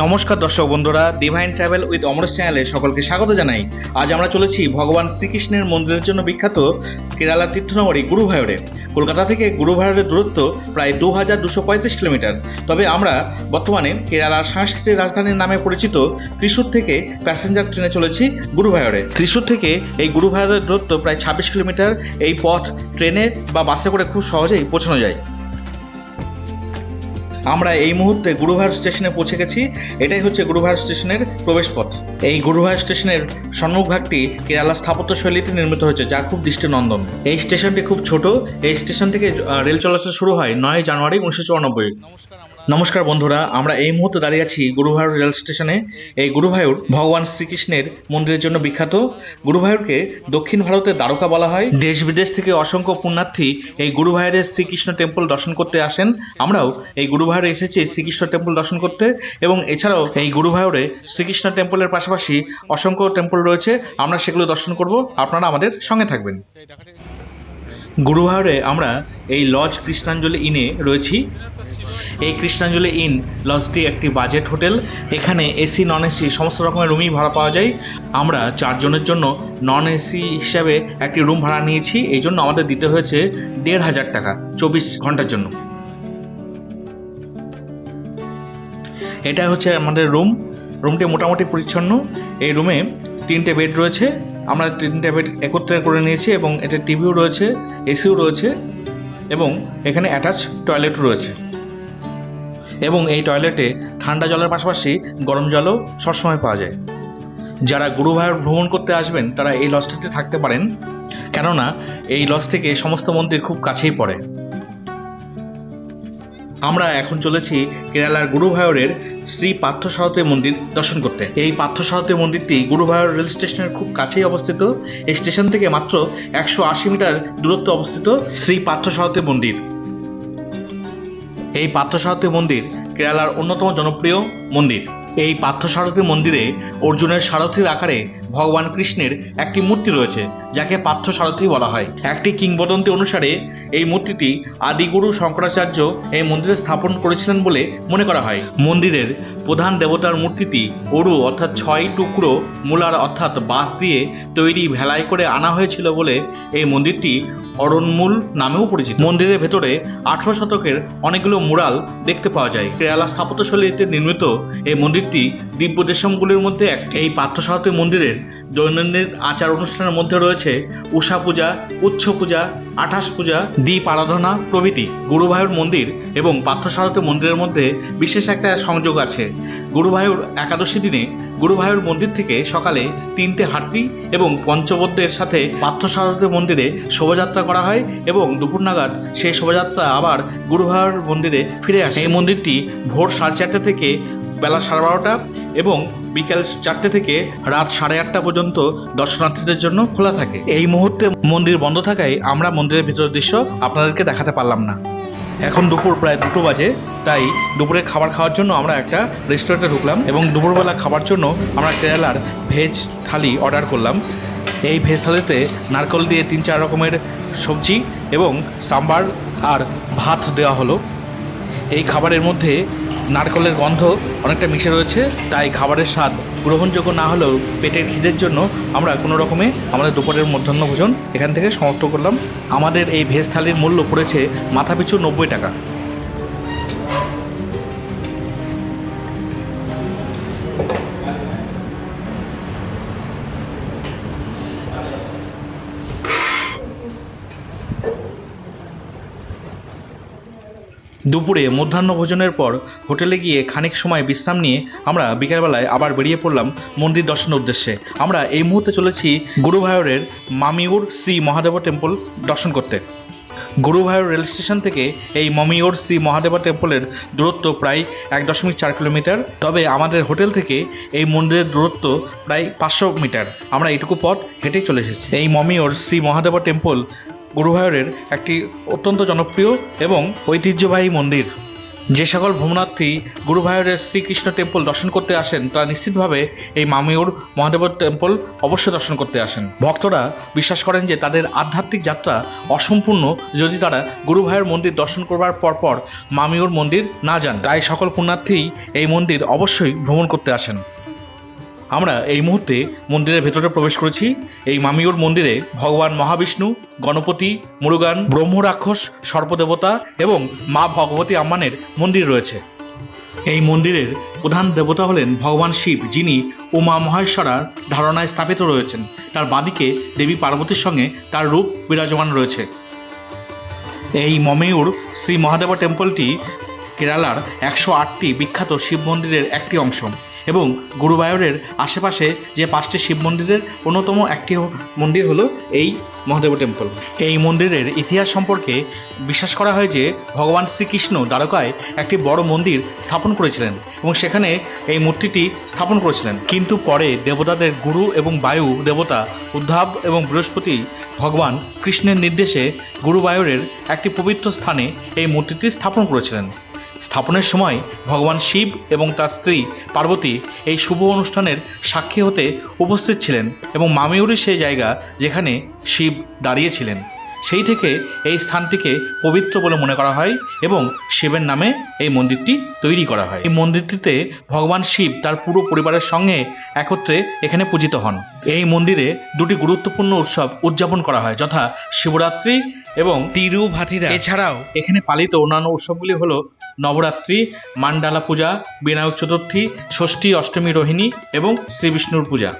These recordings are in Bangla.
নমস্কার দর্শক বন্ধুরা ডিভাইন ট্রাভেল উইথ অমরেশ চ্যানেলে সকলকে স্বাগত জানাই। আজ আমরা চলেছি ভগবান শ্রীকৃষ্ণের মন্দিরের জন্য বিখ্যাত কেরালার তীর্থনগরী গুরুভায়ুরে। কলকাতা থেকে গুরুভায়ুরের দূরত্ব প্রায় দু হাজার দুশো পঁয়ত্রিশ কিলোমিটার। তবে আমরা বর্তমানে কেরালার সাংস্কৃতিক রাজধানীর নামে পরিচিত ত্রিশূর থেকে প্যাসেঞ্জার ট্রেনে চলেছি গুরুভায়ুরে। ত্রিশূর থেকে এই গুরুভায়ুরের দূরত্ব প্রায় ছাব্বিশ কিলোমিটার। এই পথ, ট্রেনে বা বাসে করে খুব সহজেই পৌঁছানো যায়। আমরা এই মুহূর্তে গুরুভার স্টেশনে পৌঁছে গেছি। এটাই হচ্ছে গুরুভার স্টেশনের প্রবেশপথ। এই গুরুভার স্টেশনের সম্মুখভাগটি কেরালা স্থাপত্য শৈলীতে নির্মিত হয়েছে, যা খুব দৃষ্টিনন্দন। এই স্টেশনটি খুব ছোট। এই স্টেশন থেকে রেল চলাচল শুরু হয় নয় জানুয়ারি উনিশশো চুরানব্বই। নমস্কার বন্ধুরা, আমরা এই মুহূর্তে দাঁড়িয়ে আছি গুরুভায়ুর রেল স্টেশনে। এই গুরুভায়ুর ভগবান শ্রীকৃষ্ণের মন্দিরের জন্য বিখ্যাত। গুরুভায়ুরকে দক্ষিণ ভারতের দ্বারকা বলা হয়। দেশ বিদেশ থেকে অসংখ্য পুণ্যার্থী এই গুরুভায়ুরের শ্রীকৃষ্ণ টেম্পল দর্শন করতে আসেন। আমরাও এই গুরুভায়ুরে এসেছি শ্রীকৃষ্ণ টেম্পল দর্শন করতে এবং এছাড়াও এই গুরুভায়ুরে শ্রীকৃষ্ণ টেম্পলের পাশাপাশি অসংখ্য টেম্পল রয়েছে। আমরা সেগুলো দর্শন করব। আপনারা আমাদের সঙ্গে থাকবেন। গুরুভায়ুরে আমরা এই লজ কৃষ্ণাঞ্জলি ইনে রয়েছি। এই কৃষ্ণাঞ্জলি ইন, লজটি একটি বাজেট হোটেল। এখানে এসি নন এসি সমস্ত রকমের রুমই ভাড়া পাওয়া যায়। আমরা চারজনের জন্য নন এসি হিসাবে একটি রুম ভাড়া নিয়েছি। এই জন্য আমাদের দিতে হয়েছে দেড় হাজার টাকা, চব্বিশ ঘণ্টার জন্য। এটা হচ্ছে আমাদের রুম। রুমটি মোটামুটি পরিচ্ছন্ন। এই রুমে তিনটে বেড রয়েছে। আমরা তিনটে বেড একত্রে করে নিয়েছি এবং এটা টিভিও রয়েছে, এসিও রয়েছে এবং এখানে অ্যাটাচ টয়লেট রয়েছে। এবং এই টয়লেটে ঠান্ডা জলের পাশাপাশি গরম জলও সবসময় পাওয়া যায়। যারা গুরুভায়ুর ভ্রমণ করতে আসবেন, তারা এই লজটিতে থাকতে পারেন। কেননা, এই লজ থেকে সমস্ত মন্দির খুব কাছেই পড়ে। আমরা এখন চলেছি কেরালার গুরুভায়ুরের শ্রী পার্থসারথী মন্দির দর্শন করতে। এই পার্থসারথী মন্দিরটি গুরুভায়ুর রেল স্টেশনের খুব কাছেই অবস্থিত। এই স্টেশন থেকে মাত্র একশো আশি মিটার দূরত্বে অবস্থিত শ্রী পার্থসারথী মন্দির। এই পার্থসারথী মন্দির কেরালার অন্যতম জনপ্রিয় মন্দির। এই পার্থসারথী মন্দিরে অর্জুনের সারথীর আকারে ভগবান কৃষ্ণের একটি মূর্তি রয়েছে, যাকে পার্থসারথী বলা হয়। একটি কিংবদন্তি অনুসারে এই মূর্তিটি আদিগুরু শঙ্করাচার্য এই মন্দিরে স্থাপন করেছিলেন বলে মনে করা হয়। মন্দিরের প্রধান দেবতার মূর্তিটি অরু অর্থাৎ ছয় টুকরো মূলার অর্থাৎ বাঁশ দিয়ে তৈরি ভেলাই করে আনা হয়েছিল বলে এই মন্দিরটি অরণমূল নামেও পরিচিত। মন্দিরের ভেতরে আঠারো শতকের অনেকগুলো মুরাল দেখতে পাওয়া যায়। কেরালা স্থাপত্যশৈলীতে নির্মিত এই মন্দিরটি দিব্য দেশমগুলির মধ্যে একটি। এই পার্থসারথী মন্দিরের দৈনন্দিন আচার অনুষ্ঠানের মধ্যে রয়েছে উষা পূজা, উচ্ছ পূজা, আঠাশ পূজা দ্বীপ আরাধনা প্রভৃতি, গুরুভায়ুর মন্দির এবং পার্থসারথী মন্দিরের মধ্যে বিশেষ একটা সংযোগ আছে। গুরুভায়ুর একাদশী দিনে গুরুভায়ুর মন্দির থেকে সকালে তিনটে হাতি এবং পঞ্চবদ্যের সাথে পার্থসারথী মন্দিরে শোভাযাত্রা করা হয় এবং দুপুর নাগাদ সেই শোভাযাত্রা আবার গুরুভায়ুর মন্দিরে ফিরে আসে। এই মন্দিরটি ভোর সাড়ে চারটে থেকে বেলা সাড়ে বারোটা এবং বিকেল চারটে থেকে রাত সাড়ে আটটা পর্যন্ত দর্শনার্থীদের জন্য খোলা থাকে। এই মুহূর্তে মন্দির বন্ধ থাকায় আমরা মন্দিরের ভিতরের দৃশ্য আপনাদেরকে দেখাতে পারলাম না। এখন দুপুর প্রায় দুটো বাজে, তাই দুপুরের খাবার খাওয়ার জন্য আমরা একটা রেস্টুরেন্টে ঢুকলাম এবং দুপুরবেলা খাবার জন্য আমরা কেরালার ভেজ থালি অর্ডার করলাম। এই ভেজ থালিতে নারকেল দিয়ে তিন চার রকমের সবজি এবং সাম্বার আর ভাত দেওয়া হলো। এই খাবারের মধ্যে নারকেলের গন্ধ অনেকটা মিশে রয়েছে, তাই খাবারের স্বাদ গ্রহণযোগ্য না হলেও পেটের খিদের জন্য আমরা কোনো রকমে আমাদের দুপুরের মধ্যাহ্ন ভোজন এখান থেকে সমাপ্ত করলাম। আমাদের এই ভেজ থালির মূল্য পড়েছে মাথাপিছু নব্বই টাকা। দুপুরে মধ্যাহ্ন ভোজনের পর হোটেলে গিয়ে খানিক সময় বিশ্রাম নিয়ে আমরা বিকেলবেলায় আবার বেরিয়ে পড়লাম মন্দির দর্শনের উদ্দেশ্যে। আমরা এই মুহূর্তে চলেছি গুরুভায়রের মামিউর শ্রী মহাদেব টেম্পল দর্শন করতে। গুরুভায়ুর রেল স্টেশন থেকে এই মমিওর শ্রী মহাদেবা টেম্পলের দূরত্ব প্রায় এক দশমিক চার কিলোমিটার, তবে আমাদের হোটেল থেকে এই মন্দিরের দূরত্ব প্রায় পাঁচশো মিটার। আমরা এইটুকু পথ হেঁটেই চলে এসেছি। এই মমিওর শ্রী মহাদেবা টেম্পল গুরুভায়ুরের একটি অত্যন্ত জনপ্রিয় এবং ঐতিহ্যবাহী মন্দির। যে সকল ভ্রমণার্থী গুরুভাইয়ের শ্রীকৃষ্ণ টেম্পল দর্শন করতে আসেন, তারা নিশ্চিতভাবে এই মামিউর মহাদেবর টেম্পল অবশ্যই দর্শন করতে আসেন। ভক্তরা বিশ্বাস করেন যে তাদের আধ্যাত্মিক যাত্রা অসম্পূর্ণ যদি তারা গুরুভাইয়ের মন্দির দর্শন করবার পরপর মামিউর মন্দির না যান। তাই সকল পুণ্যার্থী এই মন্দির অবশ্যই ভ্রমণ করতে আসেন। আমরা এই মুহূর্তে মন্দিরের ভেতরে প্রবেশ করেছি। এই মামিউর মন্দিরে ভগবান মহাবিষ্ণু, গণপতি, মুরুগান ব্রহ্ম রাক্ষস সর্পদেবতা এবং মা ভগবতী আম্মানের মন্দির রয়েছে। এই মন্দিরের প্রধান দেবতা হলেন ভগবান শিব, যিনি উমা মহেশ্বরার ধারণায় স্থাপিত রয়েছেন। তার বাদিকে দেবী পার্বতীর সঙ্গে তার রূপ বিরাজমান রয়েছে। এই মমেয়ুর শ্রী মহাদেবা টেম্পলটি কেরালার একশো আটটি বিখ্যাত শিব মন্দিরের একটি অংশ। এবং গুরুবায়ুরের আশেপাশে যে পাঁচটি শিব মন্দিরের অন্যতম একটি মন্দির হলো এই মহাদেব টেম্পল। এই মন্দিরের ইতিহাস সম্পর্কে বিশ্বাস করা হয় যে, ভগবান শ্রীকৃষ্ণ দ্বারকায় একটি বড় মন্দির স্থাপন করেছিলেন এবং সেখানে এই মূর্তিটি স্থাপন করেছিলেন। কিন্তু পরে দেবতাদের গুরু এবং বায়ু দেবতা উদ্ধাব এবং বৃহস্পতি ভগবান কৃষ্ণের নির্দেশে গুরুবায়ুরের একটি পবিত্র স্থানে এই মূর্তিটি স্থাপন করেছিলেন। স্থাপনের সময় ভগবান শিব এবং তার স্ত্রী পার্বতী এই শুভ অনুষ্ঠানের সাক্ষী হতে উপস্থিত ছিলেন এবং মামিউরি সেই জায়গা যেখানে শিব দাঁড়িয়েছিলেন। সেই থেকে এই স্থানটিকে পবিত্র বলে মনে করা হয় এবং শিবের নামে এই মন্দিরটি তৈরি করা হয়। এই মন্দিরটিতে ভগবান শিব তার পুরো পরিবারের সঙ্গে একত্রে এখানে পূজিত হন। এই মন্দিরে দুটি গুরুত্বপূর্ণ উৎসব উদযাপন করা হয় যথা শিবরাত্রি এবং তিরুভাতিরা। এছাড়াও এখানে পালিত অন্যান্য উৎসবগুলি হলো নবরাত্রি, মান্ডালা পূজা, বিনায়ক চতুর্থী, ষষ্ঠী, অষ্টমী রোহিণী এবং শ্রী বিষ্ণুর পূজা।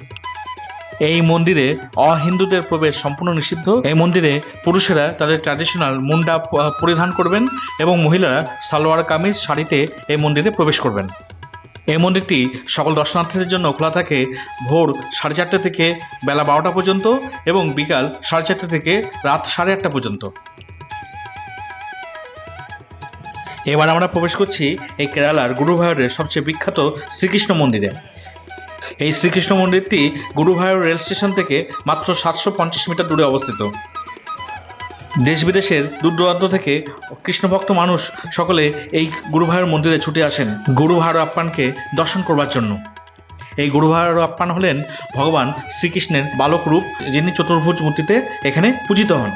এই মন্দিরে অহিন্দুদের প্রবেশ সম্পূর্ণ নিষিদ্ধ। এই মন্দিরে পুরুষেরা তাদের ট্র্যাডিশনাল মুন্ডা পরিধান করবেন এবং মহিলারা সালোয়ার কামিজ, শাড়িতে এই মন্দিরে প্রবেশ করবেন। এই মন্দিরটি সকল দর্শনার্থীদের জন্য খোলা থাকে ভোর সাড়ে চারটে থেকে বেলা বারোটা পর্যন্ত এবং বিকাল সাড়ে চারটে থেকে রাত সাড়ে আটটা পর্যন্ত। এবার আমরা প্রবেশ করছি এই কেরালার গুরুভায়ুরের সবচেয়ে বিখ্যাত শ্রীকৃষ্ণ মন্দিরে। এই শ্রীকৃষ্ণ মন্দিরটি গুরুভায়ুর রেল স্টেশন থেকে মাত্র সাতশো পঞ্চাশ মিটার দূরে অবস্থিত। দেশ বিদেশের দূর দূরান্ত থেকে কৃষ্ণভক্ত মানুষ সকলে এই গুরুভায়ুর মন্দিরে ছুটে আসেন গুরুভায়ুর আপ্পানকে দর্শন করবার জন্য। এই গুরুভায়ুর আপ্পান হলেন ভগবান শ্রীকৃষ্ণের বালক রূপ যিনি চতুর্ভুজ মূর্তিতে এখানে পূজিত হন।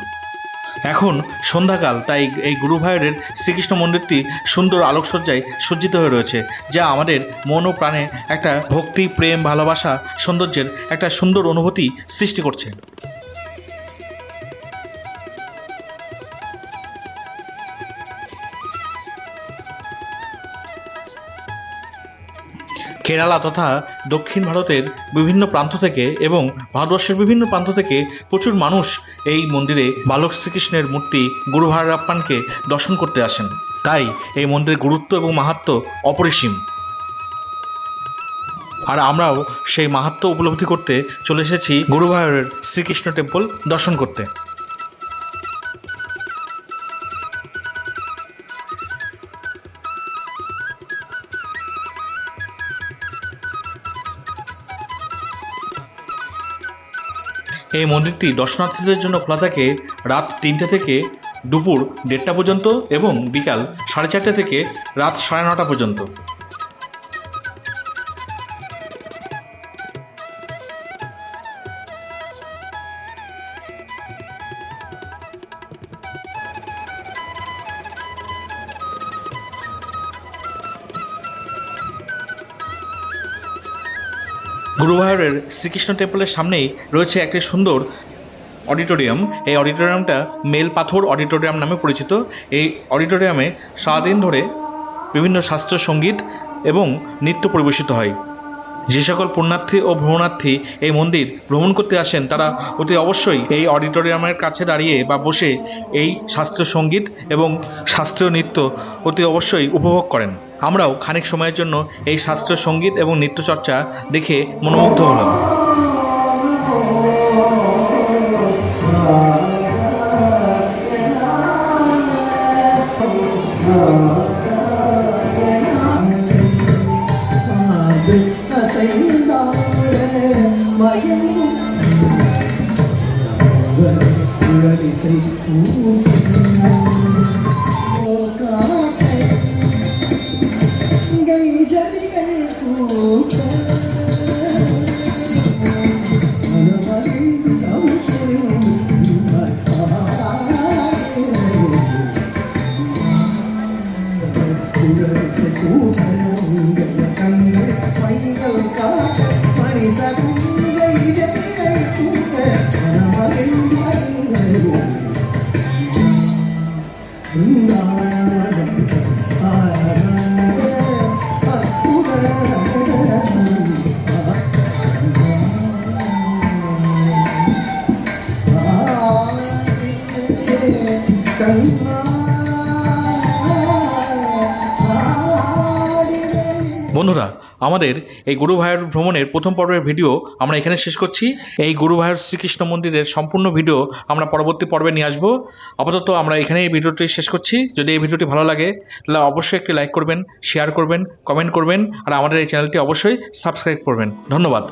এখন সন্ধ্যাকাল, তাই এই গুরুভায়ুরের শ্রীকৃষ্ণ মন্দিরটি সুন্দর আলোকসজ্জায় সজ্জিত হয়ে রয়েছে, যা আমাদের মন ও প্রাণে একটা ভক্তি, প্রেম, ভালোবাসা, সৌন্দর্যের একটা সুন্দর অনুভূতি সৃষ্টি করছে। কেরালা তথা দক্ষিণ ভারতের বিভিন্ন প্রান্ত থেকে এবং ভারতবর্ষের বিভিন্ন প্রান্ত থেকে প্রচুর মানুষ এই মন্দিরে বালক শ্রীকৃষ্ণের মূর্তি গুরু ভারাপ্পানকে দর্শন করতে আসেন। তাই এই মন্দিরের গুরুত্ব এবং মাহাত্ম অপরিসীম। আর আমরাও সেই মাহাত্ম উপলব্ধি করতে চলে এসেছি গুরুভায়ুরের শ্রীকৃষ্ণ টেম্পল দর্শন করতে। এই মন্দিরটি দর্শনার্থীদের জন্য খোলা থাকে রাত তিনটে থেকে দুপুর দেড়টা পর্যন্ত এবং বিকাল সাড়ে চারটে থেকে রাত সাড়ে নটা পর্যন্ত। গুরুভায়ুরের শ্রীকৃষ্ণ টেম্পলের সামনেই রয়েছে একটি সুন্দর অডিটোরিয়াম। এই অডিটোরিয়ামটা মেল পাথর অডিটোরিয়াম নামে পরিচিত। এই অডিটোরিয়ামে সারাদিন ধরে বিভিন্ন শাস্ত্রীয় সংগীত এবং নৃত্য পরিবেশিত হয়। যে সকল পুণ্যার্থী ও ভ্রমণার্থী এই মন্দির ভ্রমণ করতে আসেন, তারা অতি অবশ্যই এই অডিটোরিয়ামের কাছে দাঁড়িয়ে বা বসে এই শাস্ত্রীয় সংগীত এবং শাস্ত্রীয় নৃত্য অতি অবশ্যই উপভোগ করেন আমরাও খানিক সময়ের জন্য এই শাস্ত্রীয় সংগীত এবং নৃত্যচর্চা দেখে মনোমুগ্ধ হলাম Oh. বন্ধুরা আমাদের এই গুরু ভাইয়ের ভ্রমণের প্রথম পর্বের ভিডিও আমরা এখানে শেষ করছি। এই গুরু ভাইয়ের শ্রীকৃষ্ণ মন্দিরের সম্পূর্ণ ভিডিও আমরা পরবর্তী পর্বে নিয়ে আসব। আপাতত আমরা এখানে এই ভিডিওটি শেষ করছি। যদি এই ভিডিওটি ভালো লাগে, তাহলে অবশ্যই একটি লাইক করবেন শেয়ার করবেন কমেন্ট করবেন, আর আমাদের এই চ্যানেলটি অবশ্যই সাবস্ক্রাইব করবেন। ধন্যবাদ।